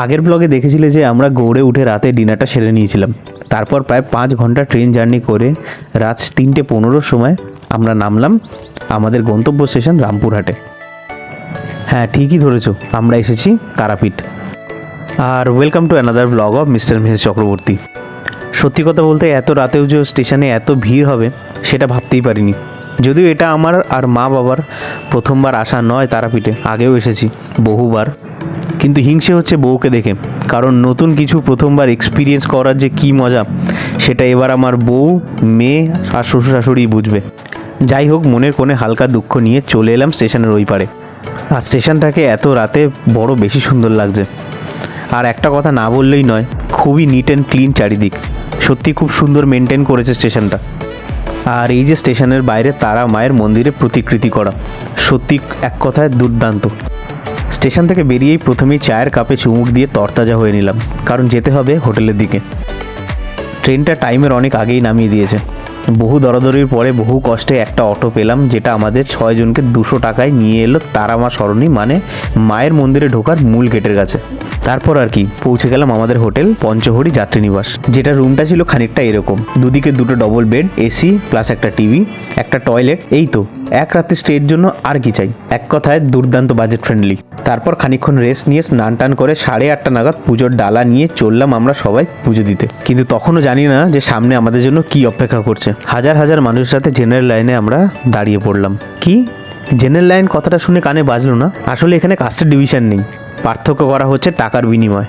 আগের ব্লগে দেখেছিলে যে আমরা গৌড়ে উঠে রাতে ডিনারটা সেরে নিয়েছিলাম। তারপর প্রায় পাঁচ ঘণ্টা ট্রেন জার্নি করে রাত তিনটে পনেরোর সময় আমরা নামলাম আমাদের গন্তব্য স্টেশন রামপুরহাটে। হ্যাঁ ঠিকই ধরেছো, আমরা এসেছি তারাপীঠ। আর welcome to another blog of mister Mrs Chakraborty. সত্যি কথা বলতে এত রাতেও যে স্টেশনে এত ভিড় হবে, সেটা ভাবতেই পারিনি। যদিও এটা আমার আর মা বাবার প্রথমবার আসা নয় তারাপীঠে, আগেও এসেছি বহুবার। কিন্তু হিংসে হচ্ছে বউকে দেখে। কারণ নতুন কিছু প্রথমবার এক্সপিরিয়েন্স করার যে কী মজা, সেটা এবার আমার বউ, মেয়ে আর শ্বশুর শাশুড়ি বুঝবে। যাই হোক, মনের কোণে হালকা দুঃখ নিয়ে চলে এলাম স্টেশনের ওই পারে। আর স্টেশনটাকে এত রাতে বড় বেশি সুন্দর লাগছে। আর একটা কথা না বললেই নয়, খুবই নিট অ্যান্ড ক্লিন চারিদিক। সত্যি খুব সুন্দর মেনটেন করেছে স্টেশনটা। আর এই যে স্টেশনের বাইরে তারা মায়ের মন্দিরে প্রতিকৃতি করা, সত্যি এক কথায় দুর্দান্ত। স্টেশন থেকে বেরিয়েই প্রথমেই চায়ের কাপে চুমুক দিয়ে তরতাজা হয়ে নিলাম, কারণ যেতে হবে হোটেলের দিকে। ট্রেনটা টাইমের অনেক আগেই নামিয়ে দিয়েছে। বহু দরাদরির পরে বহু কষ্টে একটা অটো পেলাম, যেটা আমাদের ছয়জনকে দুশো টাকায় নিয়ে এলো তারামা সরণি মানে মায়ের মন্দিরে ঢোকার মূল গেটের কাছে। তারপর আর কি, পৌঁছে গেলাম আমাদের হোটেল পঞ্চহরি যাত্রীনিবাস যেটা রুমটা ছিল খানিকটা এরকম। দুদিকে দুটো ডবল বেড এসি প্লাস একটা টিভি একটা টয়লেট এই তো। এক রাতে স্টের জন্য আর কি চাই? এক কথায় দুর্দান্ত বাজেট ফ্রেন্ডলি তারপর খানিকক্ষণ রেস্ট নিয়ে স্নান টান করে সাড়ে আটটা নাগাদ পুজোর ডালা নিয়ে চললাম আমরা সবাই পুজো দিতে। কিন্তু তখনও জানি না যে সামনে আমাদের জন্য কি অপেক্ষা করছে। হাজার হাজার মানুষের সাথে জেনারেল লাইনে আমরা দাঁড়িয়ে পড়লাম। কি? জেনারেল লাইন কথাটা শুনে কানে বাজলো না? আসলে এখানে কাস্টের ডিভিশন নেই। পার্থক্য করা হচ্ছে টাকার বিনিময়।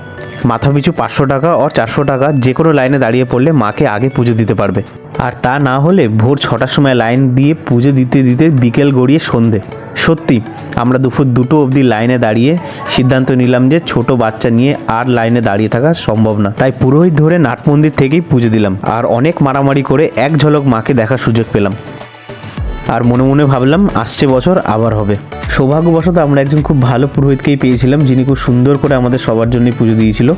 মাথা পিছু পাঁচশো টাকা ও চারশো টাকা, যে কোনো লাইনে দাঁড়িয়ে পড়লে মাকে আগে পুজো দিতে পারবে। আর তা না হলে ভোর ছটার সময় লাইন দিয়ে পুজো দিতে দিতে বিকেল গড়িয়ে সন্ধে। সত্যি, আমরা দুপুর দুটো অবধি লাইনে দাঁড়িয়ে সিদ্ধান্ত নিলাম যে ছোট বাচ্চা নিয়ে আর লাইনে দাঁড়িয়ে থাকা সম্ভব না। তাই পুরোহিত ধরে নাট মন্দির থেকেই পুজো দিলাম আর অনেক মারামারি করে এক ঝলক মাকে দেখার সুযোগ পেলাম। আর মনে মনে ভাবলাম, আসছে বছর, আবার হবে। সৌভাগ্যবশত আমরা একজন খুব ভালো পুরোহিতকেই পেয়েছিলাম, যিনি খুব সুন্দর করে আমাদের সবার জন্যই পুজো দিয়েছিল।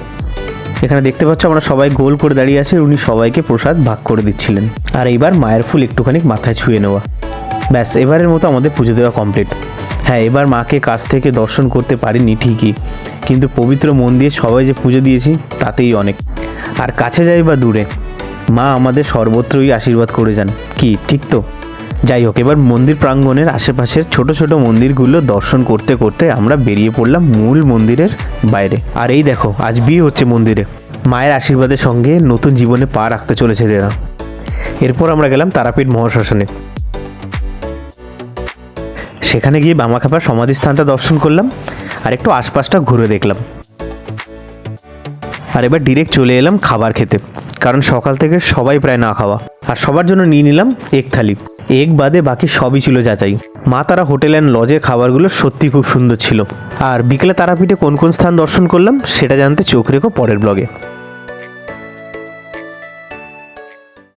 এখানে দেখতে পাচ্ছ, আমরা সবাই গোল করে দাঁড়িয়ে আছি উনি সবাইকে প্রসাদ ভাগ করে দিচ্ছিলেন। আর এইবার মায়ের ফুল একটুখানি মাথায় ছুঁয়ে নেওয়া। ব্যাস, এবারের মতো আমাদের পুজো দেওয়া কমপ্লিট হ্যাঁ এবার মাকে কাছ থেকে দর্শন করতে পারিনি ঠিকই, কিন্তু পবিত্র মন দিয়ে সবাই যে পুজো দিয়েছি, তাতেই অনেক। আর কাছে যাই বা দূরে, মা আমাদের সর্বত্রই আশীর্বাদ করে যান। কি, ঠিক তো? যাই হোক, এবার মন্দির প্রাঙ্গণের আশেপাশের ছোট ছোট মন্দিরগুলো দর্শন করতে করতে আমরা বেরিয়ে পড়লাম মূল মন্দিরের বাইরে। আর এই দেখো, আজ বিয়ে হচ্ছে মন্দিরে। মায়ের আশীর্বাদের সঙ্গে নতুন জীবনে পা রাখতে চলেছে এরা এরপর আমরা গেলাম তারাপীঠ মহাশ্মশানে। সেখানে গিয়ে বামাখাপার সমাধিস্থানটা দর্শন করলাম আর একটু আশপাশটা ঘুরে দেখলাম। আর এবার ডিরেক্ট চলে এলাম খাবার খেতে, কারণ সকাল থেকে সবাই প্রায় না খাওয়া। আর সবার জন্য নিয়ে নিলাম এক থালি। এক বাদে বাকি সবই ছিল যাচাই। মা তারা হোটেল অ্যান্ড লজের খাবারগুলো সত্যি খুব সুন্দর ছিল। আর বিকেলে তারাপীঠে কোন কোন স্থান দর্শন করলাম, সেটা জানতে চোখ রেখো পরের ব্লগে